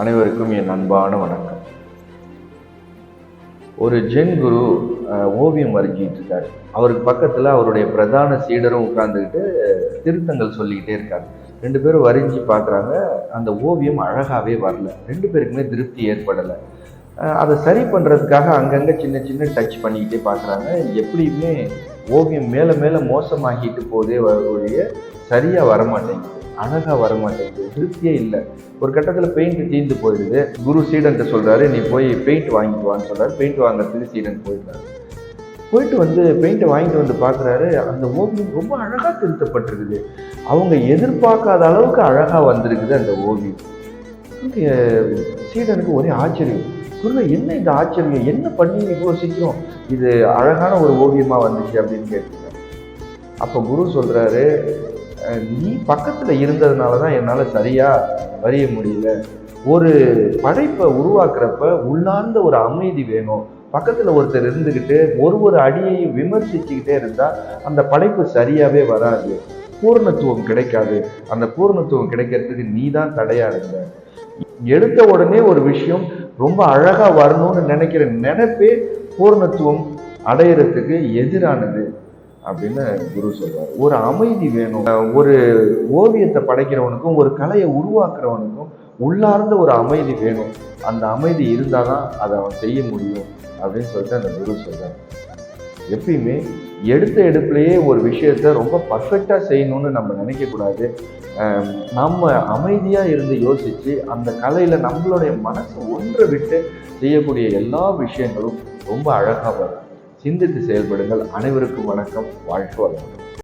அனைவருக்கும் என் அன்பான வணக்கம். ஒரு ஜென் குரு ஓவியம் வரைஞ்சிட்டு இருக்காரு. அவருக்கு பக்கத்துல அவருடைய பிரதான சீடரும் உட்கார்ந்துக்கிட்டு திருத்தங்கள் சொல்லிக்கிட்டே இருக்காரு. ரெண்டு பேரும் வரைஞ்சி பார்க்குறாங்க அந்த ஓவியம் அழகாவே வரல. ரெண்டு பேருக்குமே திருப்தி ஏற்படலை. அதை சரி பண்ணுறதுக்காக அங்கங்கே சின்ன சின்ன டச் பண்ணிக்கிட்டே பார்க்குறாங்க எப்படியுமே ஓவியம் மேலே மேலே மோசமாகிட்டு போதே வரக்கூடிய சரியாக வரமாட்டேங்குது. அழகாக வரமாட்டேங்குது திருப்தியே இல்லை. ஒரு கட்டத்தில் பெயிண்ட் தீர்ந்து போயிடுது. குரு சீடன்ட்டு சொல்கிறாரு நீ போய் பெயிண்ட் வாங்கிட்டு வான்னு சொல்கிறாரு பெயிண்ட் வாங்குறதுக்கு சீடன் போயிட்டாரு போயிட்டு வந்து பெயிண்ட்டை வாங்கிட்டு வந்து பார்க்குறாரு அந்த ஓவியம் ரொம்ப அழகாக திருத்தப்பட்டிருக்குது. அவங்க எதிர்பார்க்காத அளவுக்கு அழகாக வந்திருக்குது அந்த ஓவியம். சீடனுக்கு ஒரே ஆச்சரியம். குருவே என்ன இந்த ஆச்சரியம்? என்ன பண்ணி இவ்வளோ சீக்கிரம் இது அழகான ஒரு ஓவியமாக வந்துச்சு அப்படின்னு கேட்டுருக்காரு அப்போ குரு சொல்கிறாரு நீ பக்கத்தில் இருந்ததுனால தான் என்னால் சரியாக வரைய முடியல. ஒரு படைப்பை உருவாக்குறப்ப உள்ளார்ந்த ஒரு அமைதி வேணும். பக்கத்தில் ஒருத்தர் இருந்துக்கிட்டு ஒரு ஒரு அடியையும் விமர்சிச்சுக்கிட்டே இருந்தால் அந்த படைப்பு சரியாகவே வராது. பூர்ணத்துவம் கிடைக்காது. அந்த பூர்ணத்துவம் கிடைக்கிறதுக்கு நீ தான் தடையாக இருந்த. எடுத்த உடனே ஒரு விஷயம் ரொம்ப அழகாக வரணும்னு நினைக்கிற நினைப்பே பூர்ணத்துவம் அடையிறதுக்கு எதிரானது. அப்படின்னு குரு சொல்வார் ஒரு அமைதி வேணும். ஒரு ஓவியத்தை படைக்கிறவனுக்கும் ஒரு கலையை உருவாக்குறவனுக்கும் உள்ளார்ந்த ஒரு அமைதி வேணும். அந்த அமைதி இருந்தால் தான் அதை அவன் செய்ய முடியும் அப்படின்னு சொல்லிட்டு அந்த குரு சொல்கிறார் எப்பயுமே எடுத்த எடுப்புலையே ஒரு விஷயத்த ரொம்ப பர்ஃபெக்டாக செய்யணும்னு நம்ம நினைக்கக்கூடாது. நம்ம அமைதியாக இருந்து யோசித்து அந்த கலையில் நம்மளுடைய மனசை ஒன்றை விட்டு செய்யக்கூடிய எல்லா விஷயங்களும் ரொம்ப அழகாக வரும். சிந்தித்து செயல்படுங்கள். அனைவருக்கும் வணக்கம். வாழ்க்கை வளமுடன்.